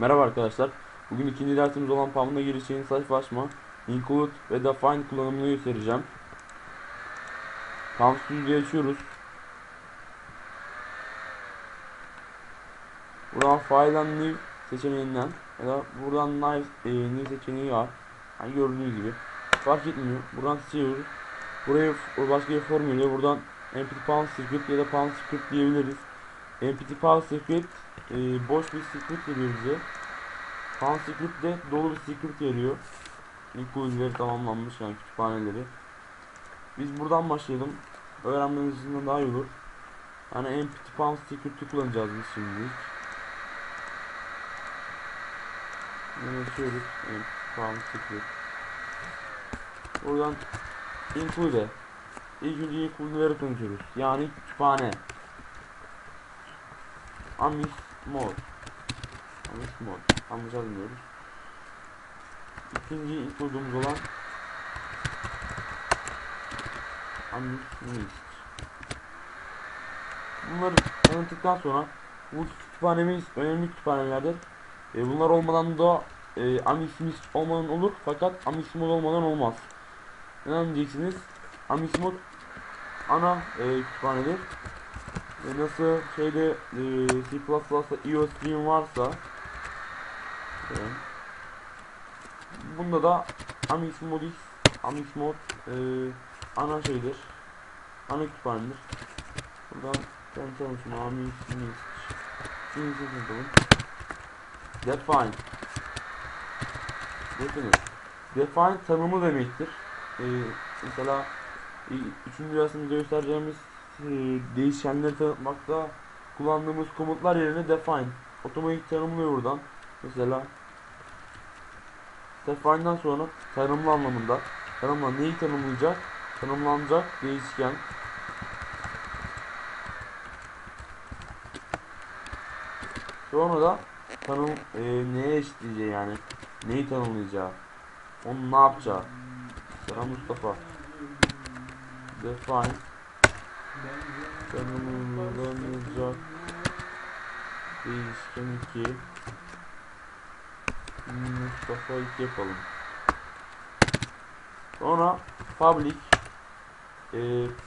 Merhaba arkadaşlar. Bugün ikinci dersimiz olan Pamela girişinin sayfalaşma, include ve define kullanımını göstereceğim. Pam Studio'yu açıyoruz. Buradan File and New seçeneğinden ya da buradan New, e, new seçeneği var. Hani gördüğünüz gibi. Fark etmiyor. Buradan seçiyoruz. Buraya başka bir formülle buradan empty pound script ya da pound script diyebiliriz. Empty pound script e, boş bir script veriyor bize. Pound script de dolu bir script veriyor. İlk tamamlanmış yani kütüphaneleri. Biz buradan başlayalım. Öğrenmemiz için daha iyi olur. Yani empty pound script'i kullanacağız biz şimdi. Bunu açıyoruz. Empty pound script. Buradan include. İlk önce include'ları tanıtıyoruz. Yani kütüphane. Amis mod. Amis mod. Anlayacağız diyoruz. İkinci include'umuz olan Amis list. Bunları tanıttıktan sonra bu kütüphanemiz önemli kütüphanelerdir. E, bunlar olmadan da e, Amismod olmadan olur fakat Amismod olmadan olmaz. Neden diyeceksiniz? Amismod ana e, kütüphanedir. E, nasıl şeyde e, C++'da EOStream varsa e, bunda da Amismodix Amismod e, ana şeydir. Ana kütüphanedir. Buradan tanıtalım şunu Amismod Şimdi tanıtalım. Define Define Define tanımı demektir. Ee, mesela e, üçüncü dersimizde göstereceğimiz e, değişkenleri tanıtmakta kullandığımız komutlar yerine define otomatik tanımlıyor buradan. Mesela define'dan sonra tanımlı anlamında tanımla neyi tanımlayacak? Tanımlanacak değişken Sonra da tanım e, neye eşitleyeceği yani neyi tanımlayacağı onu ne yapacağı Mesela Mustafa define tanımlanacak değişken 2 Mustafa 2 yapalım. Sonra public e,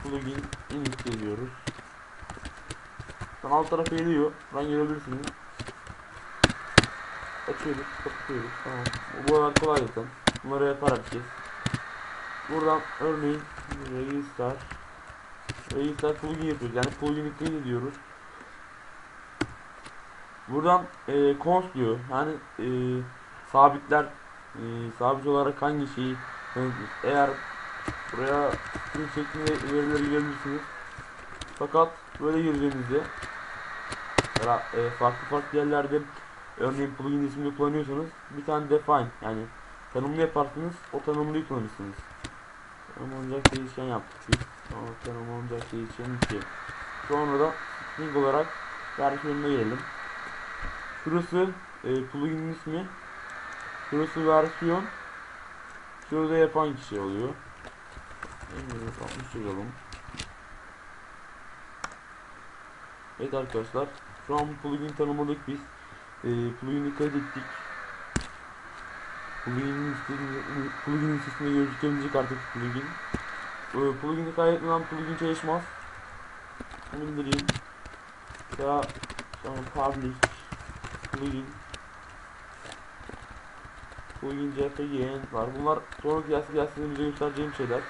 plugin init geliyoruz alt tarafa geliyor. Ben görebilirsiniz açıyoruz kapatıyoruz. Tamam. Bu kadar kolay zaten. Bunları yapar herkes buradan örneğin register register plugin yapıyoruz. Yani plugin yükleyin ediyoruz buradan e, const diyor. Yani e, sabitler e, sabit olarak hangi şeyi tanıtır. eğer buraya string şeklinde verileri girebilirsiniz fakat böyle girdiğinizde mesela e, farklı farklı yerlerde örneğin plugin ismini kullanıyorsanız bir tane define yani tanımlı yaparsınız o tanımlıyı kullanırsınız tanımlanacak değişken yaptık biz. Sonra tanımlanacak değişken 2 sonra da string olarak versiyonuna gelelim. Şurası e, pluginin ismi. Şurası versiyon. Şurada yapan kişi oluyor. En yazalım. Evet arkadaşlar şu an plugin tanımladık biz. E, plugin'i kaydettik plugin'in listesinde plugin'in listesinde gözükebilecek artık plugin. E, plugin'i kaydetmeden plugin çalışmaz. Bildireyim. Ya sonra public plugin. Plugin jpg var. Bunlar sonraki dersi dersinde bize göstereceğim şeyler.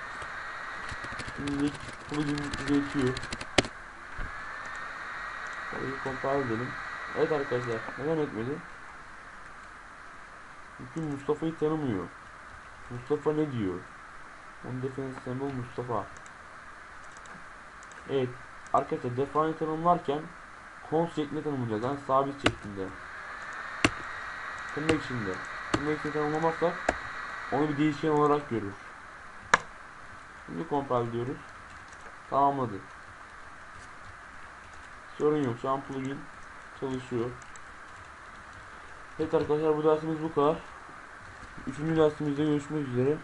Şimdilik plugin geçiyor Orayı compile edelim. Evet arkadaşlar neden etmedi? Çünkü Mustafa'yı tanımıyor. Mustafa ne diyor? On defense symbol Mustafa. Evet arkadaşlar define tanımlarken const şeklinde tanımlayacağız. Yani sabit şeklinde. Tırnak içinde. Tırnak içinde tanımlamazsak onu bir değişken olarak görür. Şimdi compile diyoruz. Tamamladı. Sorun yok. Şu an plugin çalışıyor. Evet arkadaşlar bu dersimiz bu kadar. Üçüncü dersimizde görüşmek üzere.